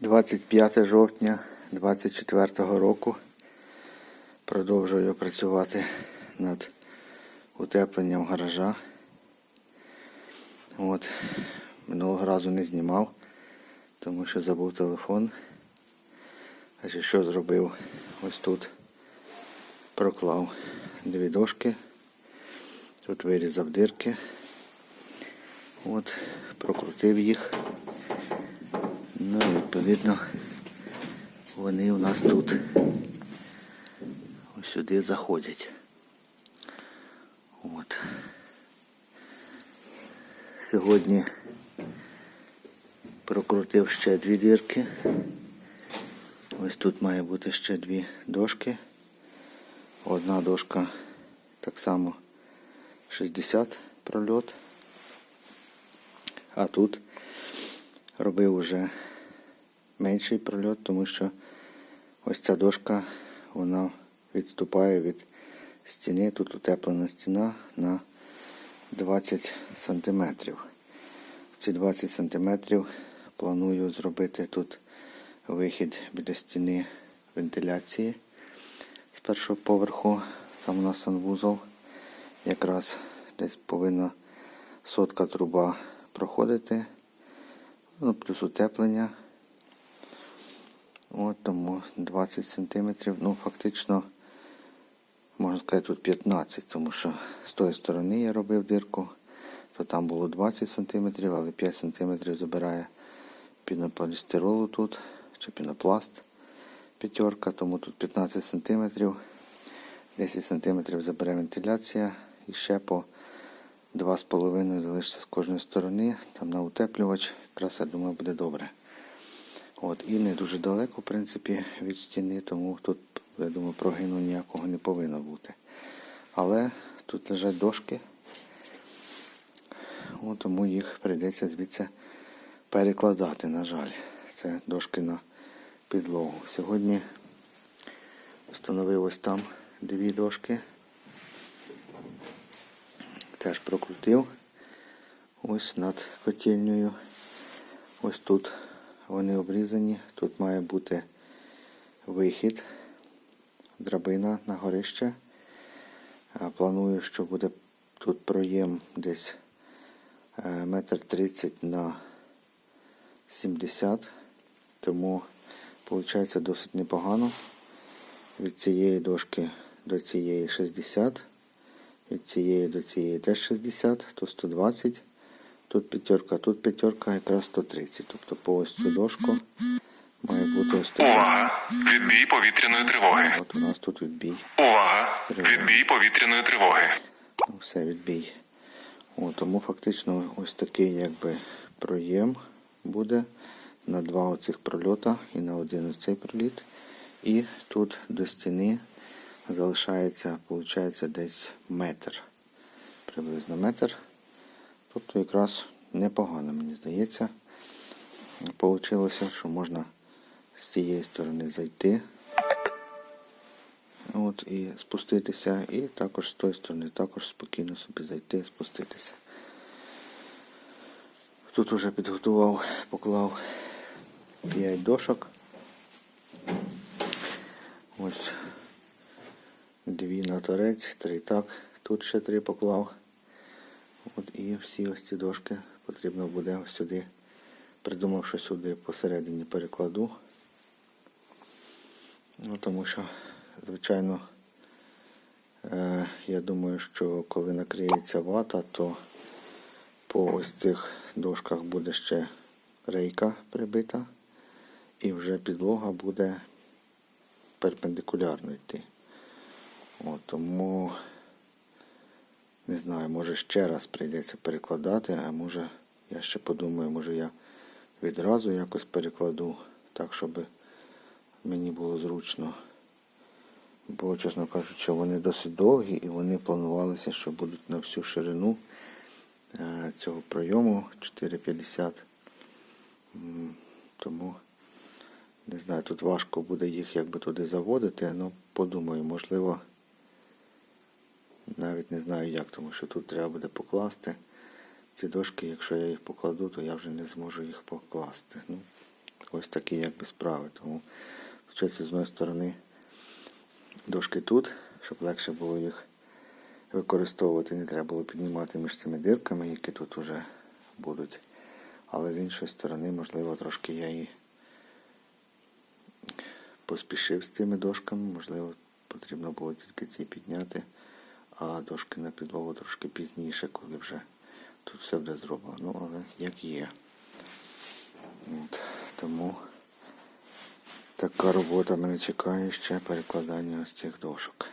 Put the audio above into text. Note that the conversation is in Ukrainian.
25 жовтня 24 року продовжую працювати над утепленням гаража. От, минулого разу не знімав, тому що забув телефон. Значить, що зробив? Ось тут проклав дві дошки. Тут вирізав дирки. От, прокрутив їх. Ну, відповідно, вони у нас тут ось сюди заходять. От. Сьогодні прокрутив ще дві дірки. Ось тут має бути ще дві дошки. Одна дошка так само 60 прольот. А тут робив уже менший прольот, тому що ось ця дошка вона відступає від стіни. Тут утеплена стіна на 20 сантиметрів. Ці 20 сантиметрів планую зробити тут вихід біля стіни вентиляції з першого поверху. Там у нас санвузол. Якраз десь повинна сотка труба проходити. Ну, плюс утеплення. От тому 20 сантиметрів. Ну, фактично, можна сказати, тут 15, тому що з тої сторони я робив дирку, то там було 20 сантиметрів, але 5 сантиметрів забирає пінополістиролу тут, чи пінопласт п'ятерка, тому тут 15 сантиметрів. 10 сантиметрів забере вентиляція і ще по 2,5 залишиться з кожної сторони, там на утеплювач, якраз я думаю буде добре. От, і не дуже далеко, в принципі, від стіни, тому тут, я думаю, прогину ніякого не повинно бути. Але тут лежать дошки, от, тому їх прийдеться звідси перекладати, на жаль. Це дошки на підлогу. Сьогодні встановив ось там дві дошки. Теж прокрутив ось над котельнею. Ось тут вони обрізані. Тут має бути вихід, драбина на горище. Планую, що буде тут проєм десь е, метр тридцять на 70, тому виходить досить непогано. Від цієї дошки до цієї 60, від цієї до цієї теж 60, то 120, тут п'ятерка, тут п'ятерка, якраз 130. Тобто по ось цю дошку має бути ось така. Увага! Відбій повітряної тривоги. От у нас тут відбій. Увага! Відбій повітряної тривоги. Ну, все, відбій. О, тому фактично ось такий якби проєм буде на два оцих прольота і на один оцей проліт. І тут до стіни залишається, виходить, десь метр. Приблизно метр. Тобто якраз непогано, мені здається. Получилося, що можна з цієї сторони зайти. От, і спуститися, і також з тої сторони, також спокійно собі зайти, спуститися. Тут уже підготував, поклав 5 дошок. Ось дві на торець, три так. Тут ще три поклав. От і всі ось ці дошки потрібно буде сюди. Придумав, що сюди посередині перекладу. Ну, тому що, звичайно, е, я думаю, що коли накриється вата, то по ось цих дошках буде ще рейка прибита, і вже підлога буде перпендикулярно йти. От, тому не знаю, може ще раз прийдеться перекладати, а може я ще подумаю, може я відразу якось перекладу, так, щоб мені було зручно. Бо, чесно кажучи, вони досить довгі і вони планувалися, що будуть на всю ширину е, цього пройому 4,50. Тому не знаю, тут важко буде їх якби туди заводити, але подумаю, можливо, навіть не знаю як, тому що тут треба буде покласти ці дошки, якщо я їх покладу, то я вже не зможу їх покласти. Ну, ось такі якби справи. Тому з одної сторони дошки тут, щоб легше було їх використовувати, не треба було піднімати між цими дирками, які тут вже будуть. Але з іншої сторони, можливо, трошки я і поспішив з цими дошками, можливо, потрібно було тільки ці підняти, а дошки на підлогу трошки пізніше, коли вже тут все буде зроблено. Ну, але як є. От, тому така робота мене чекає ще перекладання ось цих дошок.